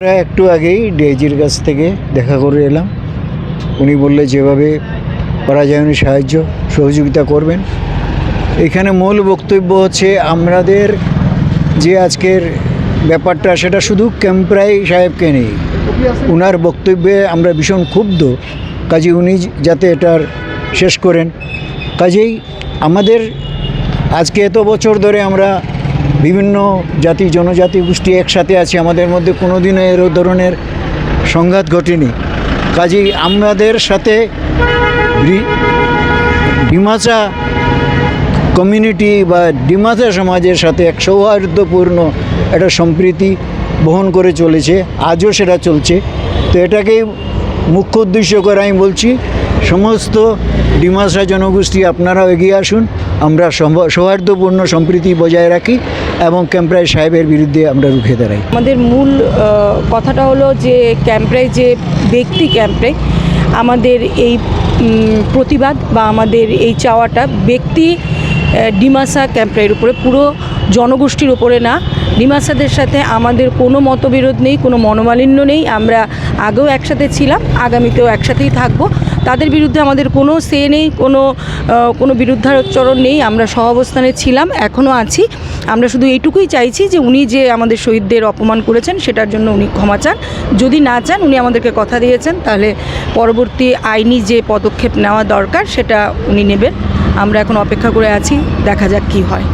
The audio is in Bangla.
আমরা একটু আগেই ডিআইজির কাছ থেকে দেখা করে এলাম। উনি বললে, যেভাবে করা যায় উনি সাহায্য, সহযোগিতা করবেন। এখানে মূল বক্তব্য হচ্ছে, আমাদের যে আজকের ব্যাপারটা, সেটা শুধু ক্যাম্পরাই সাহেবকে নেই। উনার বক্তব্যে আমরা ভীষণ ক্ষুব্ধ। কাজে উনি যাতে এটার শেষ করেন। কাজেই আমাদের আজকে এত বছর ধরে আমরা বিভিন্ন জাতি, জনজাতি গোষ্ঠী একসাথে আছে। আমাদের মধ্যে কোনো দিনও এর ধরনের সংঘাত ঘটেনি। কাজেই আমাদের সাথে ডিমাসা কমিউনিটি বা ডিমাসা সমাজের সাথে এক সৌহার্দ্যপূর্ণ একটা সম্প্রীতি বহন করে চলেছে। আজও সেটা চলছে। তো এটাকেই মুখ্য উদ্দেশ্য করে আমি বলছি, সমস্ত ডিমাসা জনগোষ্ঠী আপনারাও এগিয়ে আসুন। আমরা সৌহার্দ্যপূর্ণ সম্প্রীতি বজায় রাখি। এবং ক্যাম্পরাই সাহেবের বিরুদ্ধে আমরা রুখে দাঁড়াই। আমাদের মূল কথাটা হলো যে ক্যাম্প্রাই যে ব্যক্তি ক্যাম্পরাই, আমাদের এই প্রতিবাদ বা আমাদের এই চাওয়াটা ব্যক্তি ডিমাসা ক্যাম্পরাইয়ের উপরে পুরো জনগোষ্ঠীর ওপরে না। ডিমাসাদের সাথে আমাদের কোনো মতবিরোধ নেই, কোনো মনোমালিন্য নেই। আমরা আগেও একসাথে ছিলাম, আগামীতেও একসাথেই থাকব। তাদের বিরুদ্ধে আমাদের কোনো সে নেই, কোনো কোনো বিরুদ্ধাচরণ নেই। আমরা সহাবস্থানে ছিলাম, এখনও আছি। আমরা শুধু এইটুকুই চাইছি যে উনি যে আমাদের শহীদদের অপমান করেছেন, সেটার জন্য উনি ক্ষমা চান। যদি না চান, উনি আমাদেরকে কথা দিয়েছেন, তাহলে পরবর্তী আইনি যে পদক্ষেপ নেওয়া দরকার, সেটা উনি নেবেন। আমরা এখন অপেক্ষা করে আছি, দেখা যাক কি হয়।